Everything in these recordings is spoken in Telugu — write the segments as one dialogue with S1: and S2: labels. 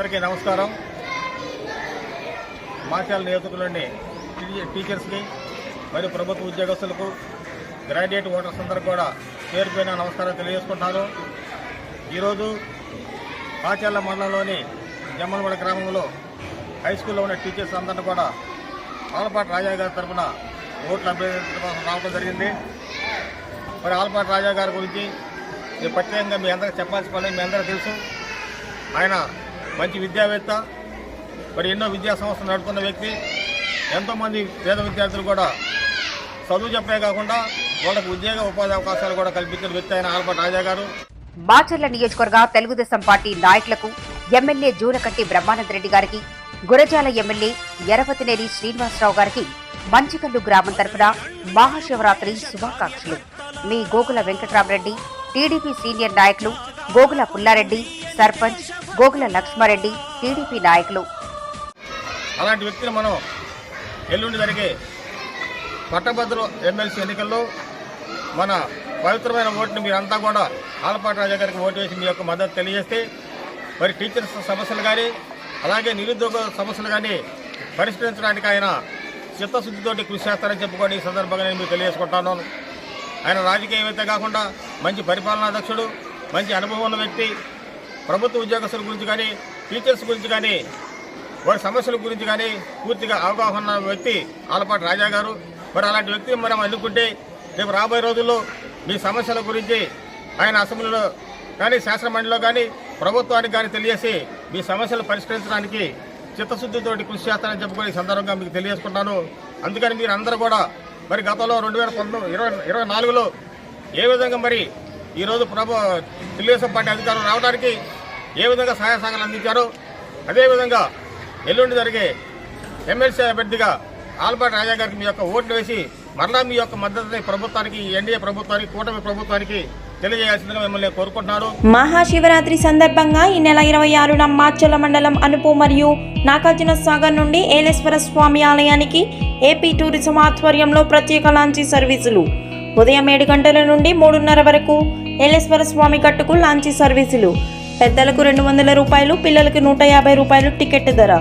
S1: అందరికీ నమస్కారం. మాచాల నియోజకవర్గంలోని టీచర్స్కి మరియు ప్రభుత్వ ఉద్యోగస్తులకు గ్రాడ్యుయేట్ ఓటర్స్ అందరూ కూడా పేరుపైన నమస్కారం తెలియజేసుకుంటున్నాను. ఈరోజు మాచాల మండలంలోని జమ్మలవాడ గ్రామంలో హై స్కూల్లో ఉన్న టీచర్స్ అందరిని కూడా ఆలపాటి రాజా గారి తరఫున ఓట్లు అభ్యర్థించడం కోసం రావడం జరిగింది. మరి ఆలపాటి రాజా గారి గురించి ప్రత్యేకంగా మీ అందరికీ చెప్పాల్సిన పని మీ అందరికీ తెలుసు. ఆయన మంచి విద్యావేత్త మరి ఎన్నో విద్యా సంస్థలు నడుపుతున్న వ్యక్తి. ఎంతోమంది పేద విద్యార్థులు కూడా చదువు చెప్పే కాకుండా వాళ్ళకు ఉద్యోగ ఉపాధి అవకాశాలు కూడా కల్పించిన వ్యక్తి అయిన ఆల్బర్ట్ రాజా గారు.
S2: మాచర్ల నియోజకవర్గ తెలుగుదేశం పార్టీ నాయకులకు ఎమ్మెల్యే జూలకంటి బ్రహ్మానంద రెడ్డి గారికి గురజాల ఎమ్మెల్యే ఎరపతినేని శ్రీనివాసరావు గారికి మంచికల్లు గ్రామం తరఫున మహాశివరాత్రి శుభాకాంక్షలు. మీ గోగుల వెంకట్రామరెడ్డి టీడీపీ సీనియర్ నాయకులు గోగుల పుల్లారెడ్డి సర్పంచ్ గోగుల లక్ష్మారెడ్డి టీడీపీ నాయకులు.
S1: అలాంటి వ్యక్తులు మనం ఎల్లుండి జరిగే పట్టభద్ర ఎమ్మెల్సీ ఎన్నికల్లో మన పవిత్రమైన ఓటుని మీరంతా కూడా ఆలపాటి రాజా గారికి ఓటు వేసి మీ యొక్క మద్దతు తెలియజేస్తే మరి టీచర్స్ సమస్యలు కానీ అలాగే నిరుద్యోగ సమస్యలు కానీ పరిష్కరించడానికి ఆయన చిత్తశుద్ధితోటి కృషి చేస్తారని చెప్పుకొని ఈ సందర్భంగా నేను మీకు తెలియజేసుకుంటాను. ఆయన రాజకీయవేత్త కాకుండా మంచి పరిపాలనాధ్యక్షుడు మంచి అనుభవం ఉన్న వ్యక్తి ప్రభుత్వ ఉద్యోగస్తుల గురించి కానీ టీచర్స్ గురించి కానీ వారి సమస్యల గురించి కానీ పూర్తిగా అవగాహన ఉన్న వ్యక్తి ఆలపాటి రాజా గారు. మరి అలాంటి వ్యక్తిని మనం ఎన్నుకుంటే రేపు రాబోయే రోజుల్లో మీ సమస్యల గురించి ఆయన అసెంబ్లీలో కానీ శాసనమండలిలో కానీ ప్రభుత్వానికి కానీ తెలియజేసి మీ సమస్యలు పరిష్కరించడానికి చిత్తశుద్ధితోటి కృషి చేస్తానని చెప్పుకొని సందర్భంగా మీకు తెలియజేసుకుంటాను. అందుకని మీరు అందరూ కూడా మరి గతంలో రెండు వేల పంతొమ్మిది ఇరవై ఇరవై నాలుగులో ఏ విధంగా మరి ఈరోజు ప్రభు తెలుగుదేశం పార్టీ అధికారం రావడానికి ఏ విధంగా సహాయ సహకారాలు అందించారో అదేవిధంగా ఎల్లుండి జరిగే ఎమ్మెల్సీ అభ్యర్థిగా ఆల్బర్ట్ రాజా గారికి మీ యొక్క ఓట్లు వేసి మరలా మీ యొక్క మద్దతుని ప్రభుత్వానికి ఎన్డీఏ ప్రభుత్వానికి కూటమి ప్రభుత్వానికి
S3: మహాశివరాత్రి సందర్భంగా ఈ నెల ఇరవై ఆరున మాచల మండలం అనుపు మరియు నాగార్జున సాగర్ నుండి ఏలేశ్వర స్వామి ఆలయానికి ఏపీ టూరిజం ఆధ్వర్యంలో ప్రత్యేక లాంచీ సర్వీసులు. ఉదయం ఏడు గంటల నుండి మూడున్నర వరకు ఏలేశ్వర స్వామి కట్టుకు లాంచీ సర్వీసులు. పెద్దలకు రెండు వందల రూపాయలు పిల్లలకు నూట యాభై రూపాయలు టికెట్ ధర.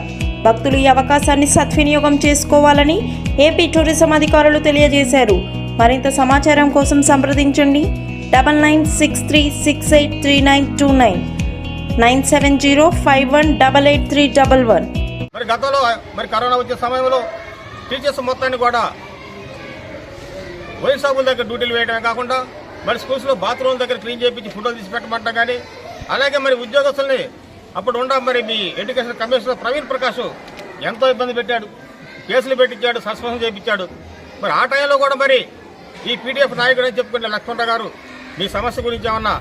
S3: భక్తులు ఈ అవకాశాన్ని సద్వినియోగం చేసుకోవాలని ఏపీ టూరిజం అధికారులు తెలియజేశారు. మరింత సమాచారం కోసం సంప్రదించండి. Double nine six three six eight three nine two nine. Nine seven zero five one double eight three double one.
S1: మరి గతంలో మరి కరోనా వచ్చే సమయంలో టీచర్స్ మొత్తాన్ని కూడా వైన్ దగ్గర డ్యూటీలు వేయడమే కాకుండా మరి స్కూల్స్లో బాత్రూమ్ దగ్గర క్లీన్ చేయించి ఫోటోలు తీసి పెట్టమంటాం కానీ అలాగే మరి ఉద్యోగస్తుల్ని అప్పుడు ఉండ మరి మీ ఎడ్యుకేషన్ కమిషనర్ ప్రవీణ్ ప్రకాష్ ఎంతో ఇబ్బంది పెట్టాడు. కేసులు పెట్టించాడు సస్పెన్షన్ చేయించాడు. మరి ఆ టైంలో కూడా మరి ఈ పీడీఎఫ్ నాయకుడు అని చెప్పుకునే లక్ష్మణరావు గారు మీ సమస్య గురించి ఏమన్నా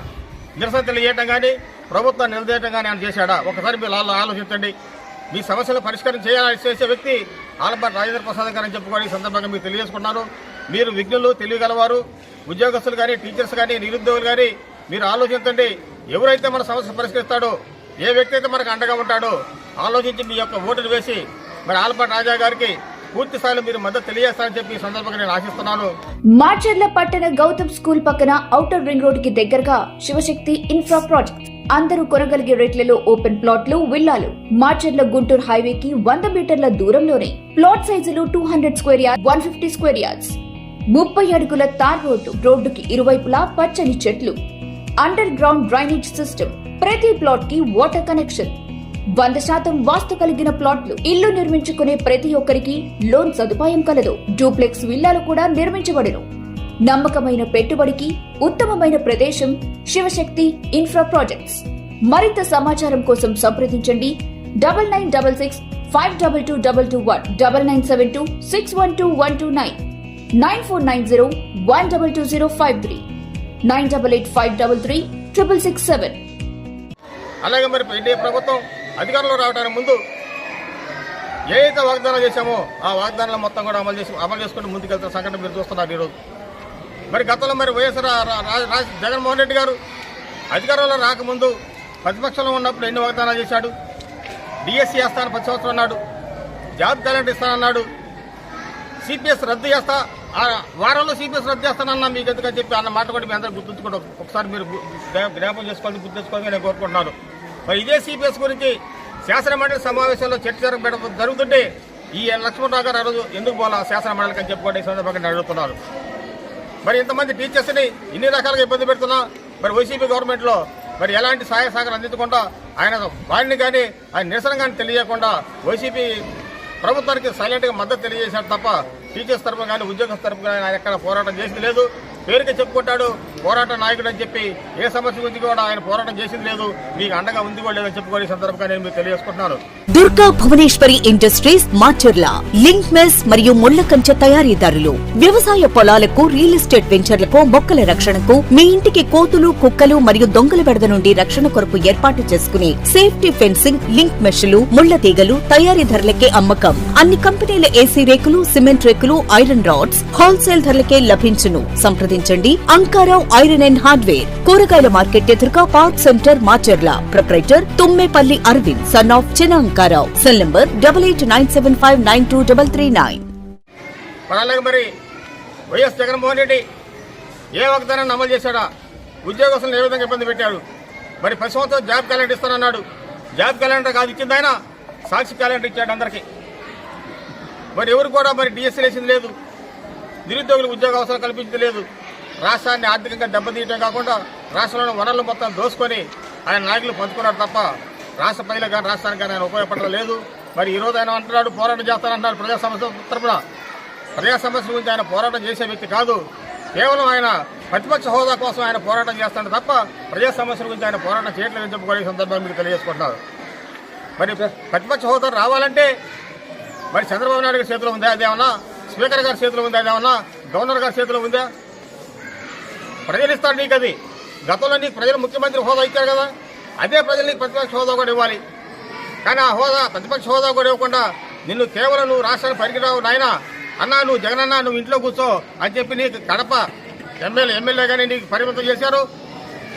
S1: నిరసన తెలియజేయటం కానీ ప్రభుత్వాన్ని నిలదీయటం కానీ ఆయన చేశాడా? ఒకసారి మీరు ఆలో- ఆలోచించండి. మీ సమస్యలు పరిష్కారం చేయాలని చేసే వ్యక్తి ఆలపాటి రాజేంద్ర ప్రసాద్ గారు అని చెప్పుకొని ఈ సందర్భంగా మీకు తెలియజేసుకున్నాను మీరు విజ్ఞులు తెలియగలవారు ఉద్యోగస్తులు కానీ టీచర్స్ కానీ నిరుద్యోగులు కానీ మీరు ఆలోచించండి. ఎవరైతే మన సమస్య పరిష్కరిస్తాడో ఏ వ్యక్తి అయితే మనకు అండగా ఉంటాడో ఆలోచించి మీ యొక్క ఓటును వేసి మరి ఆలపాటి రాజా గారికి పూర్తి స్థాయిలో మీరు మద్దతు తెలియజేస్తారని చెప్పి సందర్భంగా నేను ఆశిస్తున్నాను.
S4: పట్టణ గౌతమ్ స్కూల్ పక్కన ఔటర్ రింగ్ రోడ్కి దగ్గరగా శివశక్తి ఇన్ఫ్రా ప్రాజెక్ట్. అందరూ కొనగలిగే రేట్లలో ఓపెన్ ప్లాట్లు విల్లాలు. మార్చర్ల గుంటూరు హైవేకి వంద మీటర్ల దూరంలోనే ప్లాట్ సైజులు two hundred square yard one fifty square yards. ముప్పై అడుగుల తార్ రోడ్డు రోడ్డుకి ఇరువైపులా పచ్చని చెట్లు. అండర్ గ్రౌండ్ డ్రైనేజ్ సిస్టమ్ ప్రతి ప్లాట్కి వాటర్ కనెక్షన్ వంద శాతం వాస్తు కలిగిన ప్లాట్లు ఇల్లు నిర్మించుకునే ప్రతి ఒక్కరికి లోన్ సదుపాయం కలదు. డూప్లెక్స్ విల్లాలు కూడా నిర్మించబడును. నమ్మకమైన పెట్టుబడికి ఉత్తమమైన ప్రదేశం శివశక్తి ఇన్ఫ్రా ప్రాజెక్ట్స్ మరింత సమాచారం కోసం సంప్రదించండి. Double nine double six five double two double two one double nine seven two six one two one two nine nine four nine zero one double two zero five three nine double eight five double three triple six seven.
S1: అలాగే మరి ఎన్డీఏ ప్రభుత్వం అధికారంలో రావడానికి ముందు ఏ అయితే వాగ్దానాలు చేశామో ఆ వాగ్దానాలు మొత్తం కూడా అమలు చేసి అమలు చేసుకుంటూ ముందుకెళ్తున్న సంఘటన మీరు చూస్తున్నారు ఈరోజు. మరి గతంలో మరి వైఎస్ జగన్మోహన్ రెడ్డి గారు అధికారంలో రాకముందు ప్రతిపక్షంలో ఉన్నప్పుడు ఎన్ని వాగ్దానాలు చేశాడు? డిఎస్సీ వేస్తాను ప్రతి సంవత్సరం అన్నాడు జాబ్ క్యాలెండర్ ఇస్తానన్నాడు సిపిఎస్ రద్దు చేస్తా వారంలో సిపిఎస్ రద్దు చేస్తానన్నా మీకు ఎందుకని చెప్పి అన్న మాట కూడా మీ అందరూ గుర్తుంచుకోండి. ఒకసారి మీరు గు- జ్ఞా- జ్ఞాపకం చేసుకోవాలని గుర్తుంచుకోవాలని నేను కోరుకుంటున్నాను. మరి ఇదే సిపిఎస్ గురించి శాసనమండలి సమావేశంలో చర్చ జరగబెడ- జరుగుతుంటే ఈ లక్ష్మణరావు గారు ఆ రోజు ఎందుకు పోలా శాసనమండలికి అని చెప్పుకోండి ఈ సందర్భంగా అడుగుతున్నారు మరి ఇంతమంది టీచర్స్ని ఇన్ని రకాలుగా ఇబ్బంది పెడుతున్నా. మరి వైసీపీ గవర్నమెంట్లో మరి ఎలాంటి సహాయ సహకారం అందించకుండా ఆయన వారిని కానీ ఆయన నిరసన కానీ తెలియకుండా వైసీపీ ప్రభుత్వానికి సైలెంట్గా మద్దతు తెలియజేశాడు తప్ప టీచర్స్ తరపు కానీ ఉద్యోగస్తుల తరపు కానీ ఆయన ఎక్కడ పోరాటం చేసింది లేదు. పేరుకే చెప్పుకుంటాడు. పోరాట నాయకుడు అని చెప్పి ఏ సమస్య గురించి కూడా ఆయన పోరాటం చేసింది లేదు. మీకు అండగా ఉంది కూడా లేదని చెప్పుకోని సందర్భంగా నేను మీకు తెలియజేసుకుంటున్నాను.
S5: Durga Bhuvaneshwari industries Macherla link mesh మరియు ముళ్ళ కంచె తయారీదారులు. వ్యవసాయ పొలాలకు రియల్ ఎస్టేట్ వెంచర్లకు మొక్కల రక్షణకు మీ ఇంటికి కోతులు కుక్కలు మరియు దొంగల బెడద నుండి రక్షణ కొరకు ఏర్పాటు చేసుకునే సేఫ్టీ ఫెన్సింగ్ లింక్ మెష్లు ముళ్ళ తీగలు తయారీ ధరలకే అమ్మకం. అన్ని కంపెనీల ఏసీ రేకులు సిమెంట్ రేకులు ఐరన్ రాడ్స్ హోల్సేల్ ధరలకే లభించును. సంప్రదించండి అంకారావు ఐరన్ అండ్ హార్డ్వేర్ కూరగాయల మార్కెట్ ఎదురుగా park centre Macherla. Proprietor Tummepalli Aravind son of Chinna Ankarao. Cell number double eight nine seven five nine two double three nine.
S1: మరి అలాగే మరి. వైఎస్ జగన్మోహన్ రెడ్డి ఏ వాగ్దానాన్ని అమలు చేశాడా? ఉద్యోగస్తులను ఏ విధంగా ఇబ్బంది పెట్టాడు? మరి ప్రతి సంవత్సరం జాబ్ క్యాలెండర్ ఇస్తానన్నాడు. జాబ్ క్యాలెండర్ కాదు ఇచ్చింది ఆయన. సాక్షి క్యాలెండర్ ఇచ్చాడు అందరికీ. మరి ఎవరు కూడా మరి డిఎస్సీ వేసింది లేదు. నిరుద్యోగులకు ఉద్యోగ అవసరం కల్పించలేదు రాష్ట్రాన్ని ఆర్థికంగా దెబ్బతీయటం కాకుండా రాష్ట్రంలోని వనరులు మొత్తం దోసుకొని ఆయన నాయకులు పంచుకున్నారు తప్ప రాష్ట్ర ప్రజలకు కానీ రాష్ట్రానికి కానీ ఆయన ఉపయోగపడడం లేదు. మరి ఈరోజు ఆయన అంటున్నాడు పోరాటం చేస్తానంటున్నాడు ప్రజా సమస్య తరఫున ప్రజా సమస్యల గురించి ఆయన పోరాటం చేసే వ్యక్తి కాదు. కేవలం ఆయన ప్రతిపక్ష హోదా కోసం ఆయన పోరాటం చేస్తాడు తప్ప ప్రజా సమస్యల గురించి ఆయన పోరాటం చేయట్లేదని చెప్పుకోవడం ఈ సందర్భంగా మీకు తెలియజేసుకుంటున్నారు. మరి ప్రతిపక్ష హోదా రావాలంటే మరి చంద్రబాబు నాయుడు గారి చేతిలో ఉందా అదేమన్నా? స్పీకర్ గారి చేతిలో ఉందా అదేమన్నా? గవర్నర్ గారి చేతిలో ఉందా? ప్రజలు ఇస్తారు నీకు అది. గతంలో నీకు ప్రజలు ముఖ్యమంత్రి హోదా ఇచ్చారు కదా అదే ప్రజలు నీకు ప్రతిపక్ష హోదా కూడా ఇవ్వాలి. కానీ ఆ హోదా ప్రతిపక్ష హోదా కూడా ఇవ్వకుండా నిన్ను కేవలం నువ్వు రాష్ట్రానికి పనికిరావు నాయన. అన్నా నువ్వు జగనన్న నువ్వు ఇంట్లో కూర్చో అని చెప్పి నీకు కడప ఎమ్మెల్యే ఎమ్మెల్యే కానీ నీకు పరిమితం చేశారు.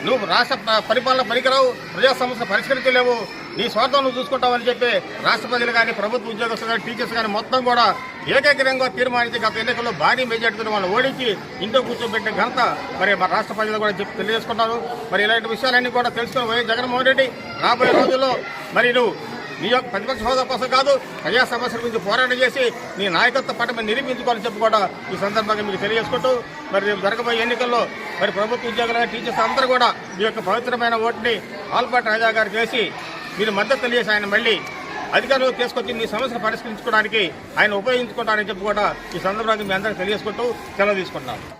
S1: నువ్వు రాష్ట్ర పరిపాలన పనికిరావు ప్రజా సమస్య పరిష్కరించలేవు. నీ స్వార్థం నువ్వు చూసుకుంటావని చెప్పి రాష్ట్ర ప్రజలు కానీ ప్రభుత్వ ఉద్యోగస్తులు కానీ టీచర్స్ కానీ మొత్తం కూడా ఏకగ్రంగా తీర్మానించి గత ఎన్నికల్లో భారీ మెజార్టీతో వాళ్ళు ఓడించి ఇంట్లో కూర్చోబెట్టిన ఘనత మరి మా రాష్ట్ర ప్రజలు కూడా చెప్పి తెలియజేసుకుంటారు. మరి ఇలాంటి విషయాలన్నీ కూడా తెలుసుకుని వైఎస్ జగన్మోహన్ రెడ్డి రాబోయే రోజుల్లో మరి నువ్వు నీ యొక్క ప్రతిపక్ష హోదా కోసం కాదు ప్రజా సమస్యల గురించి పోరాటం చేసి నీ నాయకత్వ పట్టమని నిరూపించుకోవాలని చెప్పి కూడా ఈ సందర్భంగా మీకు తెలియజేసుకుంటూ మరి రేపు జరగబోయే ఎన్నికల్లో మరి ప్రభుత్వ ఉద్యోగుల టీచర్స్ అందరూ కూడా మీ యొక్క పవిత్రమైన ఓటుని ఆల్పాటి రాజా గారికి వేసి మీరు మద్దతు తెలియజేసి ఆయన మళ్ళీ అధికారులు తీసుకొచ్చి మీ సమస్యను పరిష్కరించుకోవడానికి ఆయన ఉపయోగించుకుంటారని చెప్పి కూడా ఈ సందర్భంగా మీ అందరికీ తెలియజేసుకుంటూ సెలవు తీసుకుంటున్నాను.